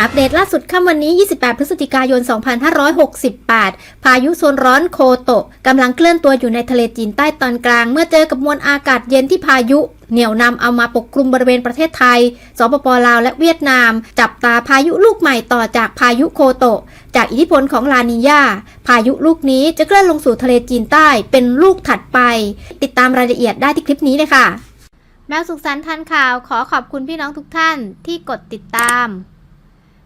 อัปเดตล่าสุดค่ำวันนี้ 28 พฤศจิกายน 2568 พายุโซนร้อนโคโตะกำลังเคลื่อนตัวอยู่ในทะเลจีนใต้ตอนกลาง เมื่อเจอกับมวลอากาศเย็นที่พายุเหนี่ยวนำเอามาปกคลุมบริเวณประเทศไทย สปปลาวและเวียดนาม จับตาพายุลูกใหม่ต่อจากพายุโคโตะ จากอิทธิพลของลานิญาพายุลูกนี้จะเคลื่อนลงสู่ทะเลจีนใต้เป็นลูกถัดไป ติดตามรายละเอียดได้ที่คลิปนี้เลยค่ะแมวสุขสันต์ทันข่าวขอขอบคุณพี่น้องทุกท่านที่กดติดตาม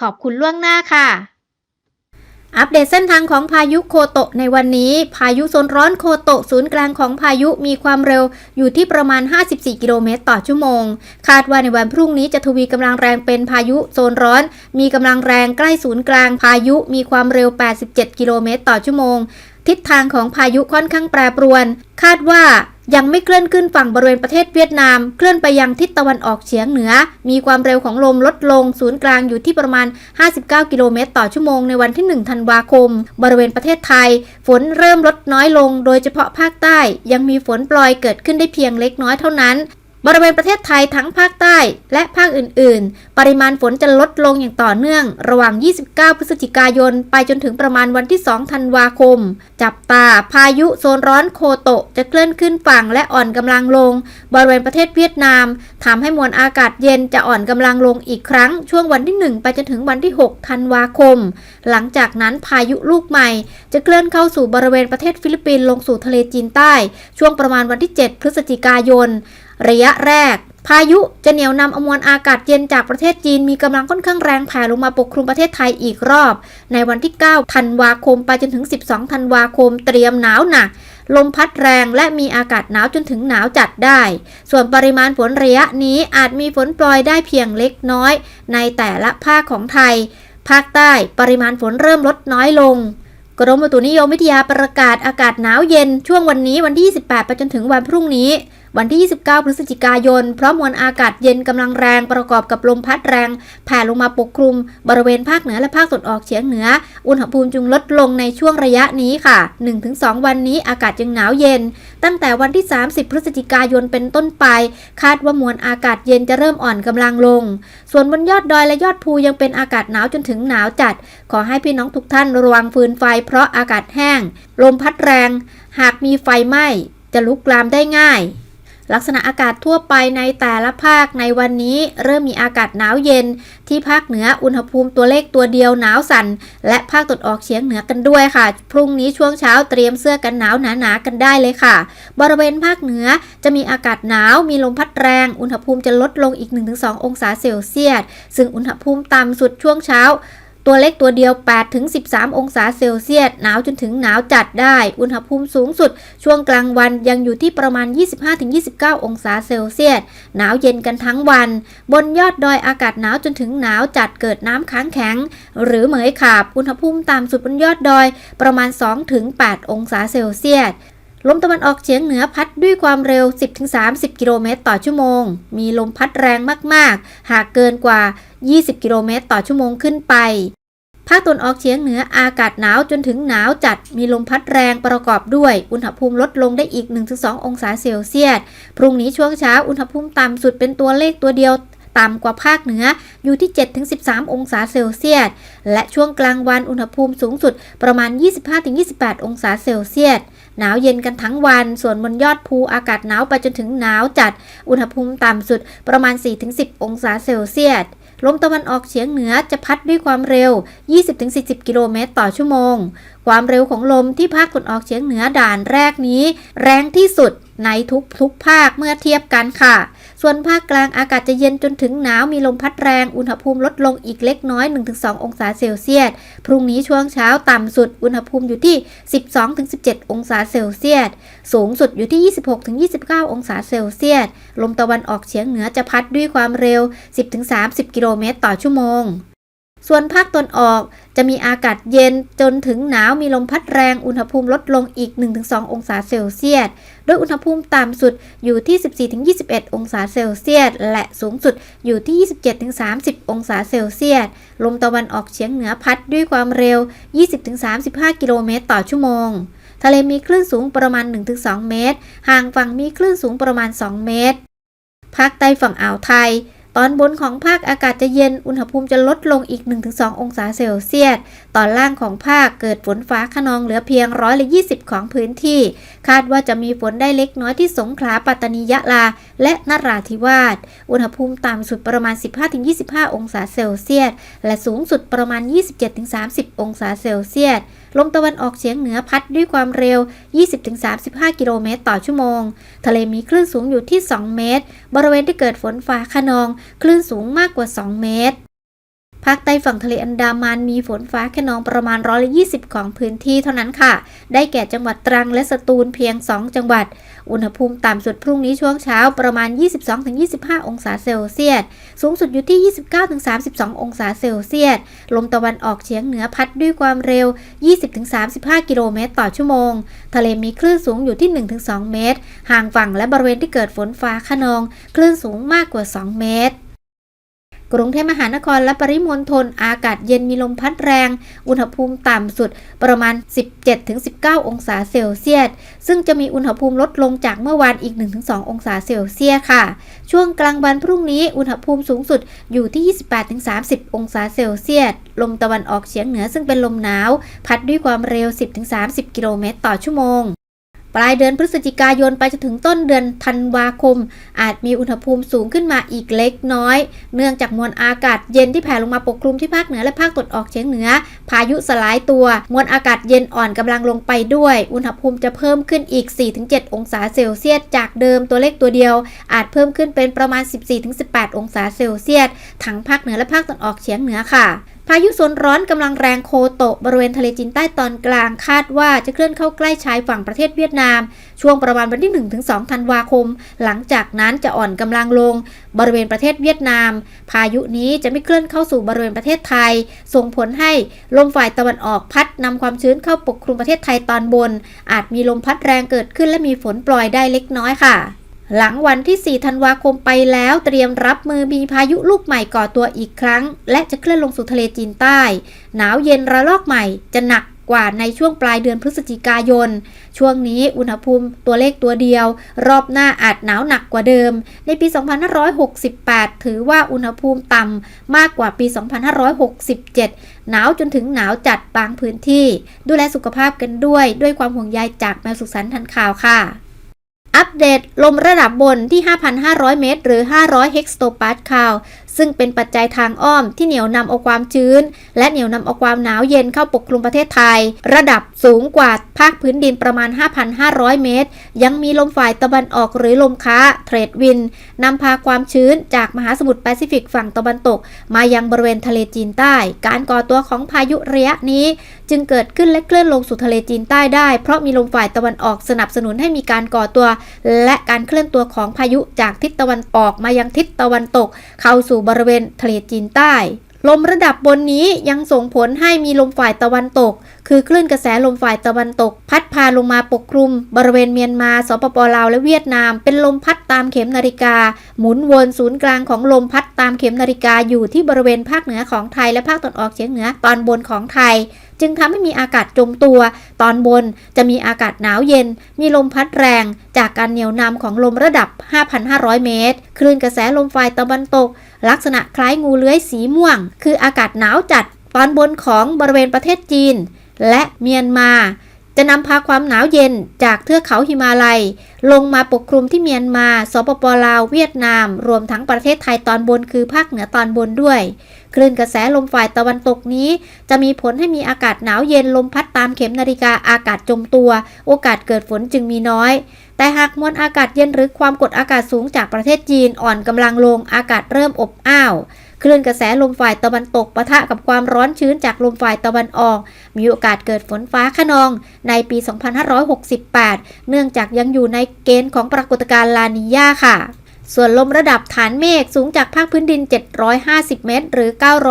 ขอบคุณล่วงหน้าค่ะ อัปเดตเส้นทางของพายุโคโตะในวันนี้ พายุโซนร้อนโคโตะศูนย์กลางของพายุมีความเร็วอยู่ที่ประมาณ 54 กิโลเมตรต่อชั่วโมง คาดว่าในวันพรุ่งนี้จะทวีกำลังแรงเป็นพายุโซนร้อน มีกำลังแรงใกล้ศูนย์กลางพายุมีความเร็ว 87 กิโลเมตรต่อชั่วโมง ทิศทางของพายุค่อนข้างแปรปรวน คาดว่า ยังไม่เคลื่อนขึ้นฝั่งบริเวณประเทศเวียดนาม เคลื่อนไปยังทิศตะวันออกเฉียงเหนือ มีความเร็วของลมลดลง ศูนย์กลางอยู่ที่ประมาณ 59 กิโลเมตรต่อชั่วโมงในวันที่ 1 ธันวาคม บริเวณประเทศไทย ฝนเริ่มลดน้อยลง โดยเฉพาะภาคใต้ ยังมีฝนปล่อยเกิดขึ้นได้เพียงเล็กน้อยเท่านั้น บริเวณประเทศไทยทั้งภาคใต้และภาคอื่น ๆ ปริมาณฝนจะลดลงอย่างต่อเนื่อง ระหว่าง 29 พฤศจิกายน ไปจนถึงประมาณวันที่ 2 ธันวาคม จับตาพายุโซนร้อนโคโตะจะเคลื่อนขึ้นฝั่งและอ่อนกำลังลง บริเวณประเทศเวียดนามทำให้มวลอากาศเย็นจะอ่อนกำลังลงอีกครั้ง ช่วงวันที่ 1 ไปจนถึงวันที่ 6 ธันวาคม หลังจากนั้นพายุลูกใหม่ จะเคลื่อนเข้าสู่บริเวณประเทศฟิลิปปินส์ลงสู่ทะเลจีนใต้ ช่วงประมาณวันที่ 7 พฤศจิกายน ระยะแรก พายุจะเหนี่ยวนำอมวลอากาศเย็นจากประเทศจีนมีกำลังค่อนข้างแรงแผ่ลงมาปกคลุมประเทศไทยอีกรอบ ในวันที่ 9 ธันวาคมไปจนถึง 12 ธันวาคมเตรียมหนาวหนักลมพัดแรงและมีอากาศหนาวจนถึงหนาวจัดได้ ส่วนปริมาณฝนระยะนี้อาจมีฝนปล่อยได้เพียงเล็กน้อย ในแต่ละภาคของไทย ภาคใต้ปริมาณฝนเริ่มลดน้อยลง กรมอุตุนิยมวิทยาประกาศอากาศหนาวเย็นช่วงวันนี้วันที่ 28 ไปจนถึงวันพรุ่งนี้ วันที่ 29 พฤศจิกายน เพราะมวลอากาศเย็นกำลังแรงประกอบกับลมพัดแรงแผ่ลงมาปกคลุม บริเวณภาคเหนือและภาคตะวันออกเฉียงเหนือ อุณหภูมิจึงลดลงในช่วงระยะนี้ค่ะ 1-2 วันนี้อากาศจึงหนาวเย็น ตั้งแต่วันที่ 30 พฤศจิกายนเป็นต้นไป คาดว่ามวลอากาศเย็นจะเริ่มอ่อนกำลังลง ส่วนบนยอดดอยและยอดภูยังเป็นอากาศหนาวจนถึงหนาวจัด ขอให้พี่น้องทุกท่านระวังฟืนไฟ เพราะอากาศแห้ง ลมพัดแรง หากมีไฟไหม้จะลุกลามได้ง่าย ลักษณะอากาศทั่วไปในแต่ละภาคในวันนี้เริ่มมีอากาศหนาวเย็น ที่ภาคเหนืออุณหภูมิตัวเลขตัวเดียวหนาวสั่น และภาคตะวันออกเฉียงเหนือกันด้วยค่ะ พรุ่งนี้ช่วงเช้าเตรียมเสื้อกันหนาวหนาๆกันได้เลยค่ะ บริเวณภาคเหนือจะมีอากาศหนาวมีลมพัดแรง อุณหภูมิจะลดลงอีก 1-2 องศาเซลเซียสซึ่งอุณหภูมิต่ำสุดช่วงเช้า ตัวเล็กตัวเดียว8ถึง13 องศาเซลเซียส หนาวจนถึงหนาวจัดได้ อุณหภูมิสูงสุด ช่วงกลางวันยังอยู่ที่ประมาณ 25ถึง29 องศาเซลเซียส หนาวเย็นกันทั้งวัน บนยอดดอยอากาศหนาวจนถึงหนาวจัดเกิดน้ำค้างแข็ง หรือเหมยขาบ อุณหภูมิต่ำสุดบนยอดดอยประมาณ2ถึง8องศาเซลเซียส ลมตะวันออกเฉียงเหนือพัดด้วยความเร็ว 10-30 กิโลเมตรต่อชั่วโมง มีลมพัดแรงมาก ๆ หากเกินกว่า 20 กิโลเมตรต่อชั่วโมงขึ้นไป ภาคตะวันออกเฉียงเหนืออากาศหนาวจนถึงหนาวจัด มีลมพัดแรงประกอบด้วย อุณหภูมิลดลงได้อีก 1-2 องศาเซลเซียส พรุ่งนี้ช่วงเช้าอุณหภูมิต่ำสุดเป็นตัวเลขตัวเดียวต่ำกว่าภาคเหนืออยู่ที่ 7-13 องศาเซลเซียส และช่วงกลางวันอุณหภูมิสูงสุดประมาณ 25-28 องศาเซลเซียส หนาวเย็นกันทั้งวัน ส่วนบนยอดภูอากาศหนาวไปจนถึงหนาวจัด อุณหภูมิต่ำสุดประมาณ 4-10 องศาเซลเซียส ลมตะวันออกเฉียงเหนือจะพัดด้วยความเร็ว 20-40 กิโลเมตรต่อชั่วโมง ความเร็วของลมที่ภาคตะวันออกเฉียงเหนือด่านแรกนี้ แรงที่สุดในทุกทุกภาคเมื่อเทียบกันค่ะ ส่วนภาคกลางอากาศจะเย็นจนถึงหนาวมีลมพัดแรง อุณหภูมิลดลงอีกเล็กน้อย 1-2 องศาเซลเซียส พรุ่งนี้ช่วงเช้าต่ำสุดอุณหภูมิอยู่ที่ 12-17 องศาเซลเซียส สูงสุดอยู่ที่ 26-29 องศาเซลเซียส ลมตะวันออกเฉียงเหนือจะพัดด้วยความเร็ว 10-30 กิโลเมตรต่อชั่วโมง ส่วนภาคตนออกจะมีอากาศเย็นจนถึงหนาวมีลมพัดแรงอุณหภูมิลดลงอีก 1-2 องศาเซลเซียส โดยอุณหภูมิต่ำสุดอยู่ที่ 14-21 องศาเซลเซียส และสูงสุดอยู่ที่ 27-30 องศาเซลเซียส ลมตะวันออกเฉียงเหนือพัดด้วยความเร็ว 20-35 กิโลเมตรต่อชั่วโมง ทะเลมีคลื่นสูงประมาณ 1-2 เมตร ห่างฝั่งมีคลื่นสูงประมาณ 2 เมตร ภาคใต้ฝั่งอ่าวไทย ตอนบนของภาคอากาศจะเย็น อุณหภูมิจะลดลงอีก 1-2 องศาเซลเซียส ตอนล่างของภาคเกิดฝนฟ้าขนองเหลือเพียงร้อยละ20 ของพื้นที่ คาดว่าจะมีฝนได้เล็กน้อยที่สงขลาปัตตานียะลา และนราธิวาส อุณหภูมิต่ำสุดประมาณ 15-25 องศาเซลเซียส และสูงสุดประมาณ 27-30 องศาเซลเซียส ลมตะวันออกเฉียงเหนือพัดด้วยความเร็ว 20-35 กิโลเมตรต่อชั่วโมง ทะเลมีคลื่นสูงอยู่ที่ 2 เมตร บริเวณที่เกิดฝนฟ้าคะนอง คลื่นสูงมากกว่า 2 เมตร ภาคใต้ฝั่งทะเลอันดามันมีฝนฟ้าขนองประมาณร้อยละ20ของพื้นที่เท่านั้นค่ะ ได้แก่จังหวัดตรังและสตูลเพียง 2 จังหวัด อุณหภูมิต่ำสุดพรุ่งนี้ช่วงเช้าประมาณ 22-25 องศาเซลเซียส สูงสุดอยู่ที่ 29-32 องศาเซลเซียส ลมตะวันออกเฉียงเหนือพัดด้วยความเร็ว 20-35 กิโลเมตรต่อชั่วโมง ทะเลมีคลื่นสูงอยู่ที่ 1-2 เมตร ห่างฝั่งและบริเวณที่เกิดฝนฟ้าขนอง คลื่นสูงมากกว่า 2 เมตร กรุงเทพมหานครและปริมณฑลอากาศเย็นมีลมพัดแรง อุณหภูมิต่ำสุดประมาณ 17-19 องศาเซลเซียส ซึ่งจะมีอุณหภูมิลดลงจากเมื่อวานอีก 1-2 องศาเซลเซียสค่ะ ช่วงกลางวันพรุ่งนี้อุณหภูมิสูงสุดอยู่ที่ 28-30 องศาเซลเซียส ลมตะวันออกเฉียงเหนือซึ่งเป็นลมหนาว พัดด้วยความเร็ว 10-30 กิโลเมตรต่อชั่วโมง ปลายเดือนพฤศจิกายนไปจนถึงต้นเดือนธันวาคม อาจมีอุณหภูมิสูงขึ้นมาอีกเล็กน้อย เนื่องจากมวลอากาศเย็นที่แผ่ลงมาปกคลุมที่ภาคเหนือและภาคตะวันออกเฉียงเหนือ พายุสลายตัว มวลอากาศเย็นอ่อนกำลังลงไปด้วย อุณหภูมิจะเพิ่มขึ้นอีก 4-7 องศาเซลเซียส จากเดิมตัวเลขตัวเดียว อาจเพิ่มขึ้นเป็นประมาณ 14-18 องศาเซลเซียสทั้งภาคเหนือและภาคตะวันออกเฉียงเหนือค่ะ พายุโซนร้อนกำลังแรงโคโตะบริเวณทะเลจีนใต้ตอนกลางคาดว่าจะเคลื่อนเข้าใกล้ชายฝั่งประเทศเวียดนาม ช่วงประมาณวันที่ 1-2 ธันวาคม หลังจากนั้นจะอ่อนกำลังลง บริเวณประเทศเวียดนาม พายุนี้จะไม่เคลื่อนเข้าสู่บริเวณประเทศไทย ส่งผลให้ลมฝ่ายตะวันออกพัดนำความชื้นเข้าปกคลุมประเทศไทยตอนบน อาจมีลมพัดแรงเกิดขึ้นและมีฝนปล่อยได้เล็กน้อยค่ะ หลังวันที่ 4 ธันวาคมไปแล้วเตรียมรับมือมีพายุลูกใหม่ก่อตัวอีกครั้ง และจะเคลื่อนลงสู่ทะเลจีนใต้ หนาวเย็นระลอกใหม่จะหนักกว่าในช่วงปลายเดือนพฤศจิกายน ช่วงนี้อุณหภูมิตัวเลขตัวเดียว รอบหน้าอาจหนาวหนักกว่าเดิม ในปี 2568 ถือว่าอุณหภูมิต่ำมากกว่าปี 2567 หนาวจนถึงหนาวจัดบางพื้นที่ ดูแลสุขภาพกันด้วยด้วยความห่วงใยจากแมวสุขสันต์ทันข่าวค่ะ อัปเดตลมระดับบนที่ 5,500 เมตร หรือ 500 เฮกโตปาสคาล ซึ่งเป็นปัจจัยทางอ้อมที่เหนียวนำเอาความชื้น และเหนียวนำเอาความหนาวเย็นเข้าปกคลุมประเทศไทย ระดับสูงกว่าภาคพื้นดินประมาณ 5,500 เมตร ยังมีลมฝ่ายตะวันออกหรือลมค้าเทรดวินนำพาความชื้นจากมหาสมุทรแปซิฟิกฝั่งตะวันตก มายังบริเวณทะเลจีนใต้ การก่อตัวของพายุระยะนี้ จึงเกิดขึ้นและเคลื่อนลงสู่ทะเลจีนใต้ได้ เพราะมีลมฝ่ายตะวันออกสนับสนุนให้มีการก่อตัว และการเคลื่อนตัวของพายุจากทิศตะวันออกมายังทิศตะวันตก เข้าสู่บริเวณทะเลจีนใต้ ลมระดับบนนี้ยังส่งผลให้มีลมฝ่ายตะวันตก คือคลื่นกระแสลมฝ่ายตะวันตก พัดพาลงมาปกคลุม บริเวณเมียนมา สปปลาวและเวียดนาม เป็นลมพัดตามเข็มนาฬิกา หมุนวนศูนย์กลางของลมพัดตามเข็มนาฬิกาอยู่ที่บริเวณภาคเหนือของไทยและภาคตะวันออกเฉียงเหนือตอนบนของไทย จึงทำให้มีอากาศจมตัว ตอนบนจะมีอากาศหนาวเย็น มีลมพัดแรง จากการเหนี่ยวนำของลมระดับ 5,500 เมตร คลื่นกระแสลมฝ่ายตะวันตก ลักษณะคล้ายงูเลื้อยสีม่วง คืออากาศหนาวจัด ตอนบนของบริเวณประเทศจีน และเมียนมา จะนำพาความหนาวเย็นจากเทือกเขาหิมาลัย ลงมาปกคลุมที่เมียนมา สปปลาว เวียดนาม รวมทั้งประเทศไทยตอนบนคือภาคเหนือตอนบนด้วย คลื่นกระแสลมฝ่ายตะวันตกนี้ จะมีผลให้มีอากาศหนาวเย็นลมพัดตามเข็มนาฬิกาอากาศจมตัว โอกาสเกิดฝนจึงมีน้อย แต่หากมวลอากาศเย็นหรือความกดอากาศสูงจากประเทศจีนอ่อนกำลังลงอากาศเริ่มอบอ้าว คลื่นกระแสลมฝ่ายตะวันตกปะทะกับความร้อนชื้นจากลมฝ่ายตะวันออก มีโอกาสเกิดฝนฟ้าขนอง ในปี 2568 เนื่องจากยังอยู่ในเกณฑ์ของปรากฏการณ์ลานียาค่ะ ส่วนลมระดับฐานเมฆสูงจากภาคพื้นดิน 750 เมตร หรือ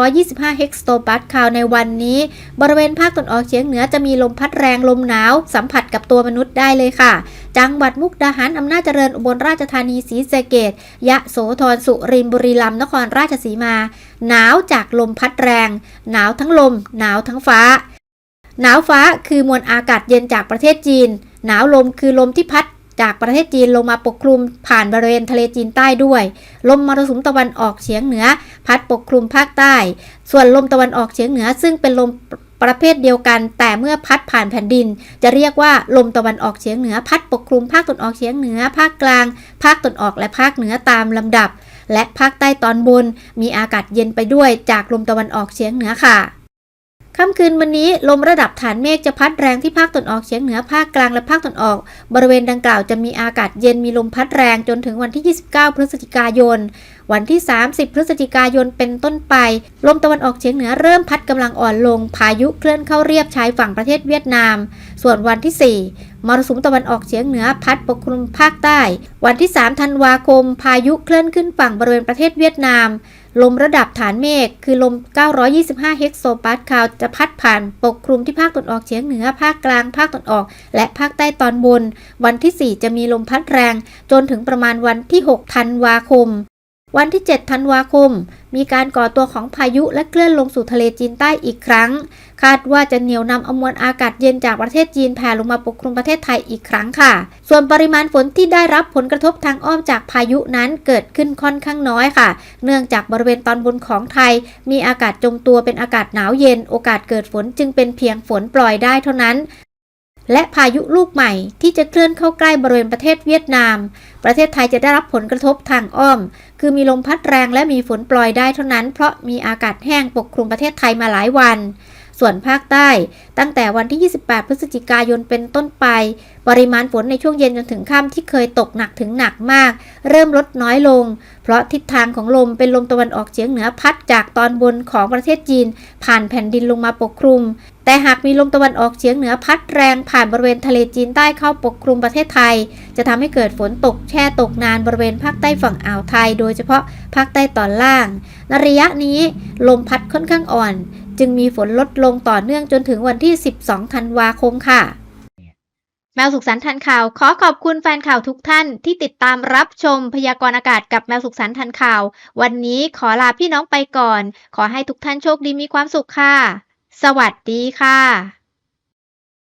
925 เฮกโตปาสคาลในวันนี้ บริเวณภาคตะวันออกเฉียงเหนือจะมีลมพัดแรงลมหนาว สัมผัสกับตัวมนุษย์ได้เลยค่ะ จังหวัดมุกดาหารอำนาจเจริญอุบลราชธานีศรีสะเกดยะโสธรสุรินทร์บุรีรัมย์นครราชสีมา หนาวจากลมพัดแรง หนาวทั้งลม หนาวทั้งฟ้า หนาวฟ้าคือมวลอากาศเย็นจากประเทศจีน หนาวลมคือลมที่พัด จากประเทศจีนลงมาปกคลุมผ่านบริเวณทะเลจีนใต้ด้วย ลมมรสุมตะวันออกเฉียงเหนือ พัดปกคลุมภาคใต้ ส่วนลมตะวันออกเฉียงเหนือ ซึ่งเป็นลมประเภทเดียวกัน แต่เมื่อพัดผ่านแผ่นดิน จะเรียกว่าลมตะวันออกเฉียงเหนือ พัดปกคลุมภาคตะวันออกเฉียงเหนือ ภาคกลาง ภาคตะวันออกและภาคเหนือตามลำดับ และภาคใต้ตอนบน มีอากาศเย็นไปด้วยจากลมตะวันออกเฉียงเหนือค่ะ ค่ำคืนวันนี้ลมระดับฐานเมฆจะพัดแรงที่ภาคตะวันออกเฉียงเหนือภาคกลางและภาคตะวันออก บริเวณดังกล่าวจะมีอากาศเย็นมีลมพัดแรงจนถึงวันที่ 29 พฤศจิกายน วันที่ 30 พฤศจิกายนเป็นต้นไป ลมตะวันออกเฉียงเหนือเริ่มพัดกำลังอ่อนลง พายุเคลื่อนเข้าเรียบชายฝั่งประเทศเวียดนาม ส่วนวันที่ 4 มรสุมตะวันออกเฉียงเหนือพัดปกคลุมภาคใต้ วันที่ 3 ธันวาคม พายุเคลื่อนขึ้นฝั่งบริเวณประเทศเวียดนาม ลมระดับฐานเมฆคือลม 925 เฮกโซปาสคาลจะพัดผ่านปกคลุมที่ภาคตะวันออกเฉียงเหนือ ภาคกลาง ภาคตะวันออก และภาคใต้ตอนบน วันที่ 4 จะมีลมพัดแรง จนถึงประมาณวันที่ 6 ธันวาคม วันที่ 7 ธันวาคม มีการก่อตัวของพายุและเคลื่อนลงสู่ทะเลจีนใต้อีกครั้ง คาดว่าจะเหนี่ยวนำเอามวลอากาศเย็นจากประเทศจีนแผ่ลงมาปกคลุมประเทศไทยอีกครั้งค่ะ ส่วนปริมาณฝนที่ได้รับผลกระทบทางอ้อมจากพายุนั้นเกิดขึ้นค่อนข้างน้อยค่ะ เนื่องจากบริเวณตอนบนของไทย มีอากาศจมตัวเป็นอากาศหนาวเย็น โอกาสเกิดฝนจึงเป็นเพียงฝนปล่อยได้เท่านั้นและพายุลูกใหม่ที่จะเคลื่อนเข้าใกล้บริเวณประเทศเวียดนาม ประเทศไทยจะได้รับผลกระทบทางอ้อม คือมีลมพัดแรงและมีฝนปล่อยได้เท่านั้น เพราะมีอากาศแห้งปกคลุมประเทศไทยมาหลายวัน ส่วนภาคใต้ ตั้งแต่วันที่ 28 พฤศจิกายนเป็นต้นไป ปริมาณฝนในช่วงเย็นจนถึงค่ำที่เคยตกหนักถึงหนักมาก เริ่มลดน้อยลง เพราะทิศทางของลมเป็นลมตะวันออกเฉียงเหนือพัดจากตอนบนของประเทศจีน ผ่านแผ่นดินลงมาปกคลุม แต่หากมีลมตะวันออกเฉียงเหนือพัดแรงผ่านบริเวณทะเลจีนใต้เข้าปกคลุมประเทศไทย จะทำให้เกิดฝนตกแช่ตกนานบริเวณภาคใต้ฝั่งอ่าวไทย โดยเฉพาะภาคใต้ตอนล่างในระยะนี้ลมพัดค่อนข้างอ่อน จึงมีฝนลดลงต่อเนื่องจนถึงวันที่ 12 ธันวาคมค่ะแมวสุขสันต์ทันข่าว ขอขอบคุณแฟนข่าวทุกท่านที่ติดตามรับชมพยากรณ์อากาศกับแมวสุขสันต์ทันข่าว วันนี้ขอลาพี่น้องไปก่อน ขอให้ทุกท่านโชคดีมีความสุขค่ะ สวัสดีค่ะ